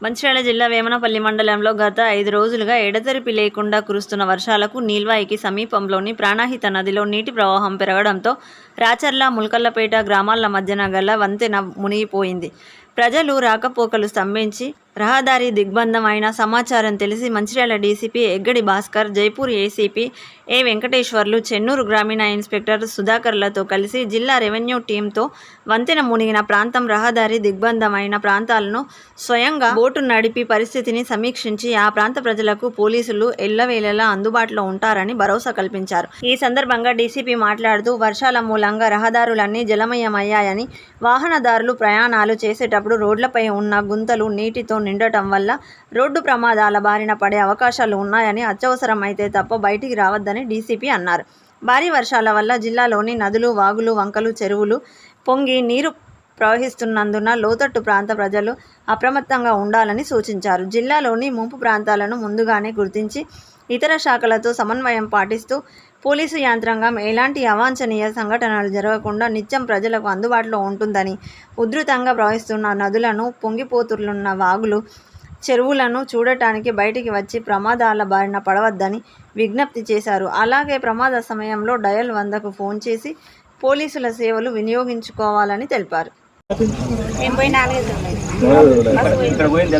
మంచిర్యాల జిల్లా వేమనపల్లి మండలంలో గత ఐదు రోజులుగా ఎడతెరిపి లేకుండా కురుస్తున్న వర్షాలకు నీల్వాయికి సమీపంలోని ప్రాణాహిత నదిలో నీటి ప్రవాహం పెరగడంతో రాచర్ల ముల్కల్లపేట గ్రామాల మధ్యన గల వంతెన మునిగిపోయింది. ప్రజలు రాకపోకలు స్తంభించి రహదారి దిగ్బంధం అయిన సమాచారం తెలిసి Mancherial DCP Eggadi Bhaskar Jaipur ACP A Venkateswarlu Chennur గ్రామీణ ఇన్స్పెక్టర్ సుధాకర్లతో కలిసి జిల్లా రెవెన్యూ టీంతో వంతెన మునిగిన ప్రాంతం రహదారి దిగ్బంధమైన ప్రాంతాలను స్వయంగా బోటు నడిపి పరిస్థితిని సమీక్షించి ఆ ప్రాంత ప్రజలకు పోలీసులు ఎల్లవేళలా అందుబాటులో ఉంటారని భరోసా కల్పించారు. ఈ సందర్భంగా డీసీపీ మాట్లాడుతూ వర్షాల మూలంగా రహదారులన్నీ జలమయమయ్యాయని వాహనదారులు ప్రయాణాలు చేసేటప్పుడు రోడ్లపై ఉన్న గుంతలు నీటితో నిండటం వల్ల రోడ్డు ప్రమాదాల బారిన పడే అవకాశాలు ఉన్నాయని అత్యవసరమైతే తప్ప బయటికి రావద్దని డీసీపీ అన్నారు. భారీ వర్షాల వల్ల జిల్లాలోని నదులు వాగులు వంకలు చెరువులు పొంగి నీరు ప్రవహిస్తున్నందున లోతట్టు ప్రాంత ప్రజలు అప్రమత్తంగా ఉండాలని సూచించారు. జిల్లాలోని ముంపు ప్రాంతాలను ముందుగానే గుర్తించి ఇతర శాఖలతో సమన్వయం పాటిస్తూ పోలీసు యంత్రాంగం ఎలాంటి అవాంఛనీయ సంఘటనలు జరగకుండా నిత్యం ప్రజలకు అందుబాటులో ఉంటుందని ఉధృతంగా ప్రవహిస్తున్న నదులను పొంగిపోతున్న వాగులు చెరువులను చూడటానికి బయటికి వచ్చి ప్రమాదాల బారిన పడవద్దని విజ్ఞప్తి చేశారు. అలాగే ప్రమాద సమయంలో డయల్ వందకు ఫోన్ చేసి పోలీసుల సేవలు వినియోగించుకోవాలని తెలిపారు. ఇక్కడ పోయింది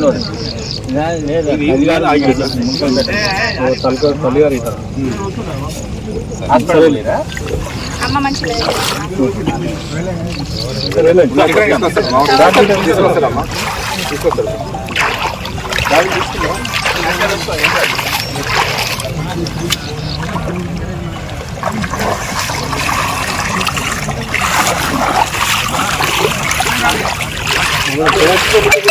తీసుకొస్తారు 私も。